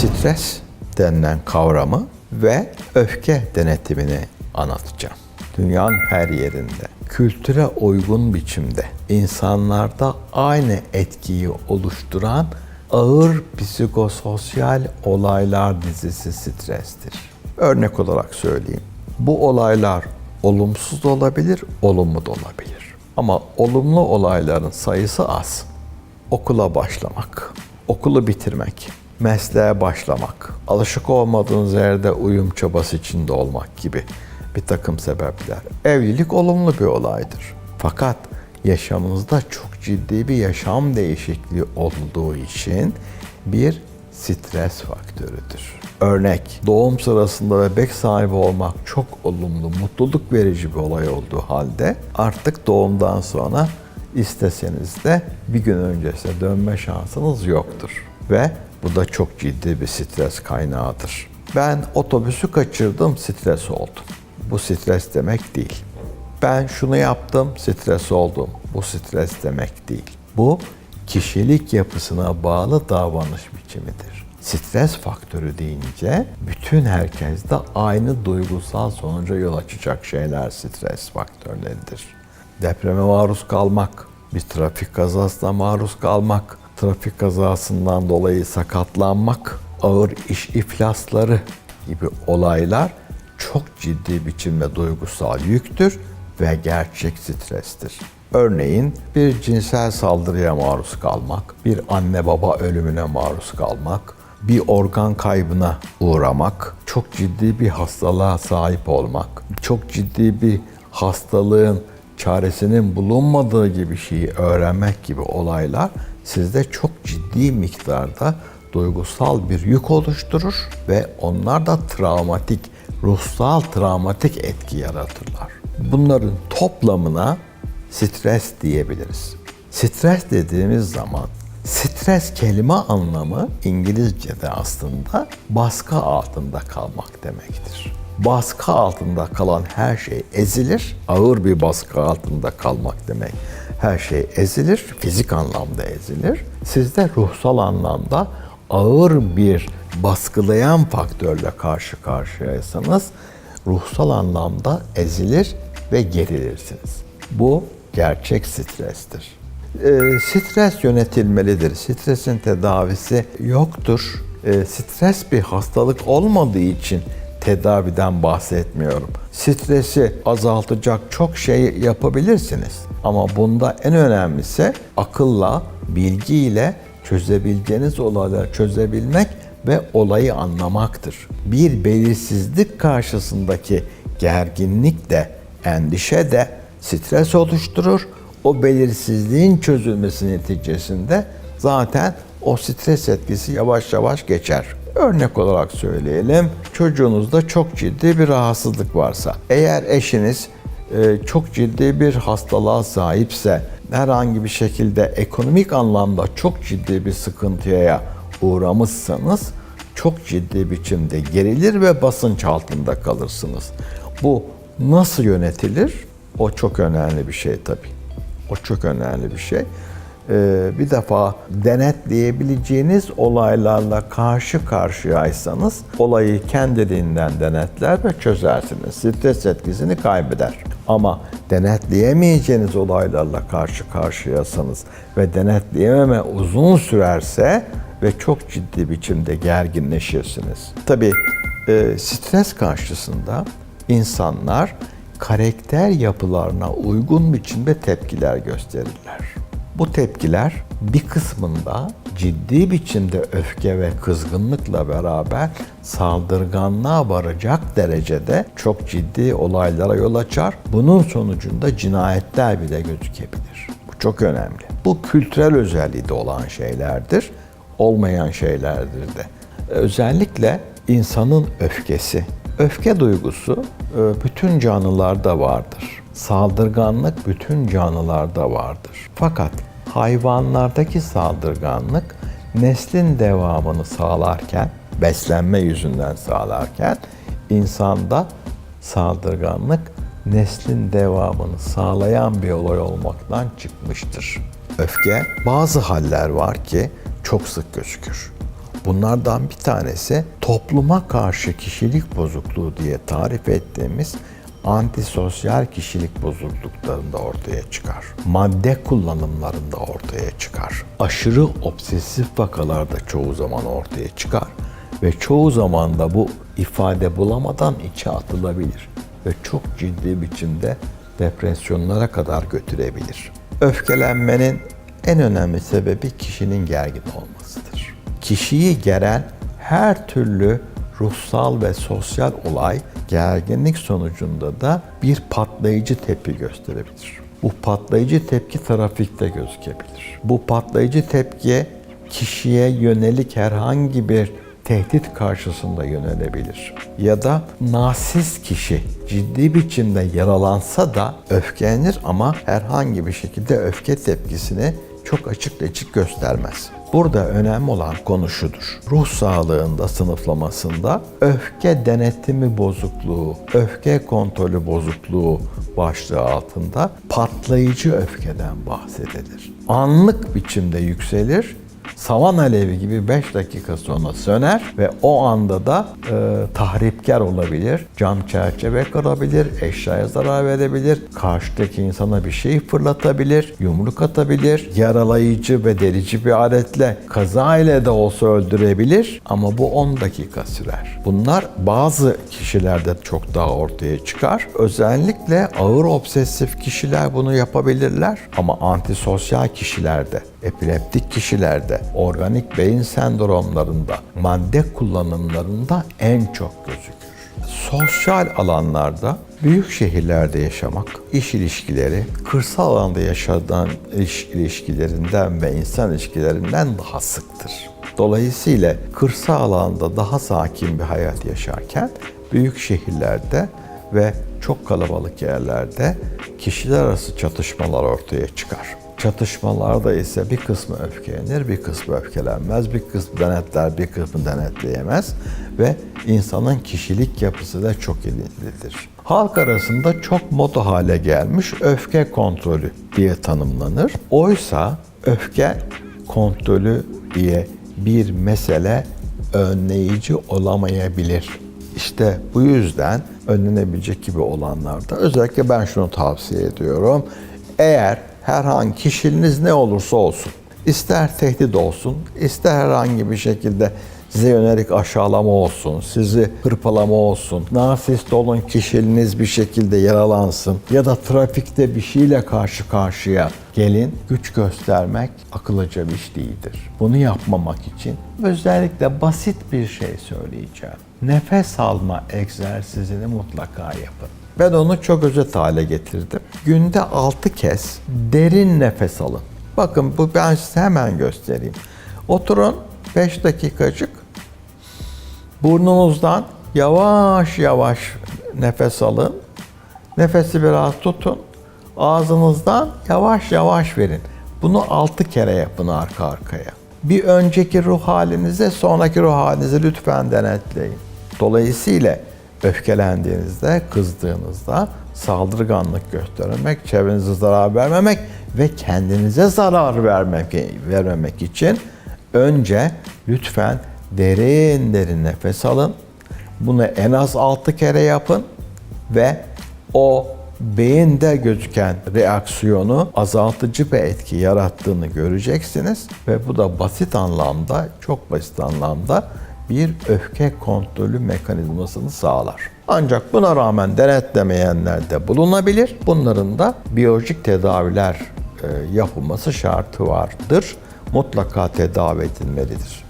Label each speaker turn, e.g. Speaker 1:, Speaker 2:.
Speaker 1: stres denilen kavramı ve öfke denetimini anlatacağım. Dünyanın her yerinde kültüre uygun biçimde insanlarda aynı etkiyi oluşturan ağır psikososyal olaylar dizisi strestir. Örnek olarak söyleyeyim. Bu olaylar olumsuz da olabilir, olumlu da olabilir. Ama olumlu olayların sayısı az. Okula başlamak, okulu bitirmek, mesleğe başlamak, alışık olmadığınız yerde uyum çabası içinde olmak gibi bir takım sebepler. Evlilik olumlu bir olaydır. Fakat yaşamınızda çok ciddi bir yaşam değişikliği olduğu için bir stres faktörüdür. Örnek, doğum sırasında bebek sahibi olmak çok olumlu, mutluluk verici bir olay olduğu halde artık doğumdan sonra isteseniz de bir gün öncesine dönme şansınız yoktur. Ve bu da çok ciddi bir stres kaynağıdır. Ben otobüsü kaçırdım, stres oldum. Bu stres demek değil. Ben şunu yaptım, stres oldum. Bu stres demek değil. Bu kişilik yapısına bağlı davranış biçimidir. Stres faktörü deyince bütün herkeste aynı duygusal sonuca yol açacak şeyler stres faktörleridir. Depreme maruz kalmak, bir trafik kazasına maruz kalmak, trafik kazasından dolayı sakatlanmak, ağır iş iflasları gibi olaylar çok ciddi biçimde duygusal yüktür ve gerçek strestir. Örneğin bir cinsel saldırıya maruz kalmak, bir anne baba ölümüne maruz kalmak, bir organ kaybına uğramak, çok ciddi bir hastalığa sahip olmak, çok ciddi bir hastalığın çaresinin bulunmadığı gibi şeyi öğrenmek gibi olaylar sizde çok ciddi miktarda duygusal bir yük oluşturur ve onlar da travmatik, ruhsal travmatik etki yaratırlar. Bunların toplamına stres diyebiliriz. Stres dediğimiz zaman stres kelime anlamı İngilizce'de aslında baskı altında kalmak demektir. Baskı altında kalan her şey ezilir. Ağır bir baskı altında kalmak demek. Her şey ezilir, fizik anlamda ezilir. Siz de ruhsal anlamda ağır bir baskılayan faktörle karşı karşıyaysanız ruhsal anlamda ezilir ve gerilirsiniz. Bu gerçek strestir. E, stres yönetilmelidir. Stresin tedavisi yoktur. E, stres bir hastalık olmadığı için tedaviden bahsetmiyorum. Stresi azaltacak çok şey yapabilirsiniz. Ama bunda en önemlisi akılla, bilgiyle çözebileceğiniz olayları çözebilmek ve olayı anlamaktır. Bir belirsizlik karşısındaki gerginlik de, endişe de stres oluşturur. O belirsizliğin çözülmesi neticesinde zaten o stres etkisi yavaş yavaş geçer. Örnek olarak söyleyelim, çocuğunuzda çok ciddi bir rahatsızlık varsa, eğer eşiniz e, çok ciddi bir hastalığa sahipse, herhangi bir şekilde ekonomik anlamda çok ciddi bir sıkıntıya uğramışsanız, çok ciddi biçimde gerilir ve basınç altında kalırsınız. Bu nasıl yönetilir? O çok önemli bir şey tabii. O çok önemli bir şey. Ee, bir defa denetleyebileceğiniz olaylarla karşı karşıyaysanız olayı kendiliğinden denetler ve çözersiniz. Stres etkisini kaybeder. Ama denetleyemeyeceğiniz olaylarla karşı karşıyasanız ve denetleyememe uzun sürerse ve çok ciddi biçimde gerginleşirsiniz. Tabii e, stres karşısında insanlar karakter yapılarına uygun biçimde tepkiler gösterirler. Bu tepkiler bir kısmında ciddi biçimde öfke ve kızgınlıkla beraber saldırganlığa varacak derecede çok ciddi olaylara yol açar. Bunun sonucunda cinayetler bile gözükebilir. Bu çok önemli. Bu kültürel özelliği de olan şeylerdir, olmayan şeylerdir de. Özellikle insanın öfkesi, öfke duygusu e, bütün canlılarda vardır. Saldırganlık bütün canlılarda vardır. Fakat hayvanlardaki saldırganlık neslin devamını sağlarken, beslenme yüzünden sağlarken insanda saldırganlık neslin devamını sağlayan bir olay olmaktan çıkmıştır. Öfke bazı haller var ki çok sık gözükür. Bunlardan bir tanesi topluma karşı kişilik bozukluğu diye tarif ettiğimiz antisosyal kişilik bozukluklarında ortaya çıkar. Madde kullanımlarında ortaya çıkar. Aşırı obsesif vakalarda çoğu zaman ortaya çıkar ve çoğu zaman da bu ifade bulamadan içe atılabilir ve çok ciddi biçimde depresyonlara kadar götürebilir. Öfkelenmenin en önemli sebebi kişinin gergin olmasıdır. Kişiyi geren her türlü ruhsal ve sosyal olay gerginlik sonucunda da bir patlayıcı tepki gösterebilir. Bu patlayıcı tepki trafikte gözükebilir. Bu patlayıcı tepkiye kişiye yönelik herhangi bir tehdit karşısında yönelebilir. Ya da narsist kişi ciddi biçimde yaralansa da öfkelenir ama herhangi bir şekilde öfke tepkisini çok açık açık göstermez. Burada önemli olan konu şudur. Ruh sağlığında sınıflamasında öfke denetimi bozukluğu, öfke kontrolü bozukluğu başlığı altında patlayıcı öfkeden bahsedilir. Anlık biçimde yükselir savan alevi gibi 5 dakika sonra söner ve o anda da e, tahripkar olabilir, cam çerçeve kırabilir, eşyaya zarar verebilir, karşıdaki insana bir şey fırlatabilir, yumruk atabilir, yaralayıcı ve delici bir aletle kaza ile de olsa öldürebilir ama bu 10 dakika sürer. Bunlar bazı kişilerde çok daha ortaya çıkar. Özellikle ağır obsesif kişiler bunu yapabilirler ama antisosyal kişilerde, epileptik kişilerde, organik beyin sendromlarında, madde kullanımlarında en çok gözükür. Sosyal alanlarda büyük şehirlerde yaşamak, iş ilişkileri, kırsal alanda yaşanan iş ilişkilerinden ve insan ilişkilerinden daha sıktır. Dolayısıyla kırsal alanda daha sakin bir hayat yaşarken büyük şehirlerde ve çok kalabalık yerlerde kişiler arası çatışmalar ortaya çıkar. Çatışmalarda ise bir kısmı öfkelenir, bir kısmı öfkelenmez, bir kısmı denetler, bir kısmı denetleyemez ve insanın kişilik yapısı da çok ilgilidir. Halk arasında çok moda hale gelmiş öfke kontrolü diye tanımlanır. Oysa öfke kontrolü diye bir mesele önleyici olamayabilir. İşte bu yüzden önlenebilecek gibi olanlarda özellikle ben şunu tavsiye ediyorum. Eğer herhangi kişiliğiniz ne olursa olsun, ister tehdit olsun, ister herhangi bir şekilde size yönelik aşağılama olsun, sizi hırpalama olsun, narsist olun kişiliğiniz bir şekilde yaralansın ya da trafikte bir şeyle karşı karşıya gelin, güç göstermek akıllıca bir iş değildir. Bunu yapmamak için özellikle basit bir şey söyleyeceğim. Nefes alma egzersizini mutlaka yapın. Ben onu çok özet hale getirdim. Günde 6 kez derin nefes alın. Bakın bu ben size hemen göstereyim. Oturun 5 dakikacık. Burnunuzdan yavaş yavaş nefes alın. Nefesi biraz tutun. Ağzınızdan yavaş yavaş verin. Bunu 6 kere yapın arka arkaya. Bir önceki ruh halinize sonraki ruh halinizi lütfen denetleyin. Dolayısıyla öfkelendiğinizde, kızdığınızda saldırganlık göstermek, çevrenize zarar vermemek ve kendinize zarar vermek, vermemek için önce lütfen derin derin nefes alın. Bunu en az 6 kere yapın ve o beyinde gözüken reaksiyonu azaltıcı bir etki yarattığını göreceksiniz ve bu da basit anlamda, çok basit anlamda bir öfke kontrolü mekanizmasını sağlar. Ancak buna rağmen denetlemeyenler de bulunabilir. Bunların da biyolojik tedaviler e, yapılması şartı vardır. Mutlaka tedavi edilmelidir.